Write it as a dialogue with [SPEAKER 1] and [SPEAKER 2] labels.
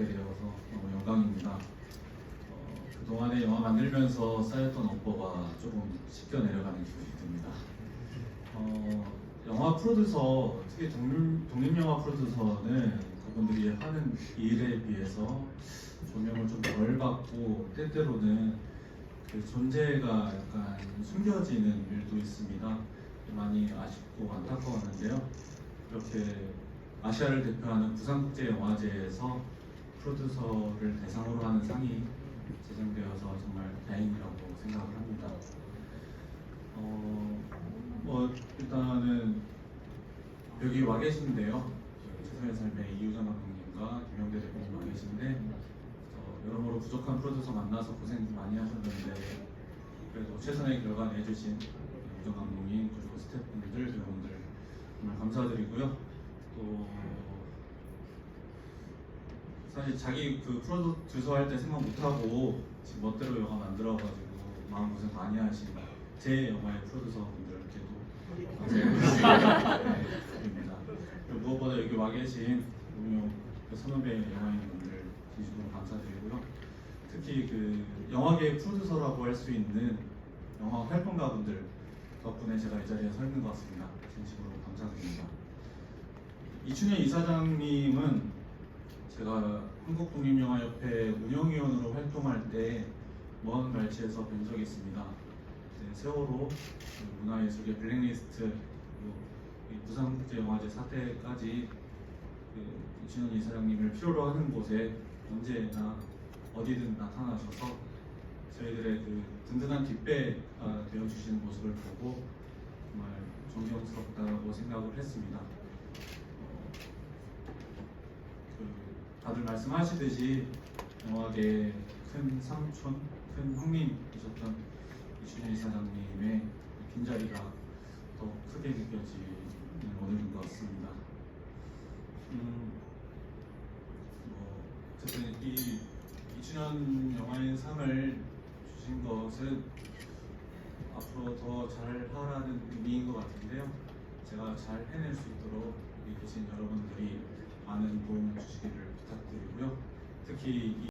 [SPEAKER 1] 뵙게 되어서 너무 영광입니다. 어, 그동안에 영화 만들면서 쌓였던 업보가 조금 씻겨 내려가는 기분이 듭니다. 어, 영화 프로듀서, 특히 독립, 독립 영화 프로듀서는 그분들이 하는 일에 비해서 조명을 좀 덜 받고 때때로는 그 존재가 약간 숨겨지는 일도 있습니다. 많이 아쉽고 안타까웠는데요. 이렇게 아시아를 대표하는 부산국제영화제에서 프로듀서를 대상으로 하는 상이 제정되어서 정말 다행이라고 생각을 합니다. 어, 뭐 일단은 여기 와 계신데요. 최선의 삶의 이유정 감독님과 김영대 대표님 와 계신데 어, 여러모로 부족한 프로듀서 만나서 고생 많이 하셨는데 그래도 최선의 결과 내주신 이유정 감독님 그리고 스태프분들 배우분들 정말 감사드리고요. 또 사실 자기 그 프로듀서 할 때 생각 못하고 지금 멋대로 영화 만들어가지고 마음 고생 많이 하신 제 영화의 프로듀서 분들께도 감사드립니다. 그리고 무엇보다 여기 와 계신 우명 선후배 영화인분들 진심으로 감사드리고요. 특히 그 영화계 프로듀서라고 할 수 있는 영화 활동가분들 덕분에 제가 이 자리에 서 있는 것 같습니다. 진심으로 감사드립니다. 이춘현 이사장님은 제가 한국독립영화협회 운영위원으로 활동할 때 먼 발치에서 뵌 적이 있습니다. 네, 세월호 그 문화예술계 블랙리스트 부산국제영화제 사태까지 그 이춘현 이사장님을 필요로 하는 곳에 언제나 어디든 나타나셔서 저희들의 그 든든한 뒷배가 되어주시는 모습을 보고 정말 존경스럽다고 생각을 했습니다. 어, 그 다들 말씀하시듯이 영화계 큰 삼촌, 큰 형님이셨던 이준현 이사장님의 빈자리가 더 크게 느껴지는 오늘인 것 같습니다. 음, 뭐 어쨌든 이 이준현 영화인 상을 주신 것은 앞으로 더 잘하라는 의미인 것 같은데요. 제가 잘 해낼 수 있도록 여기 계신 여러분들이 많은 도움을 주시기를 부탁드리고요. 특히 이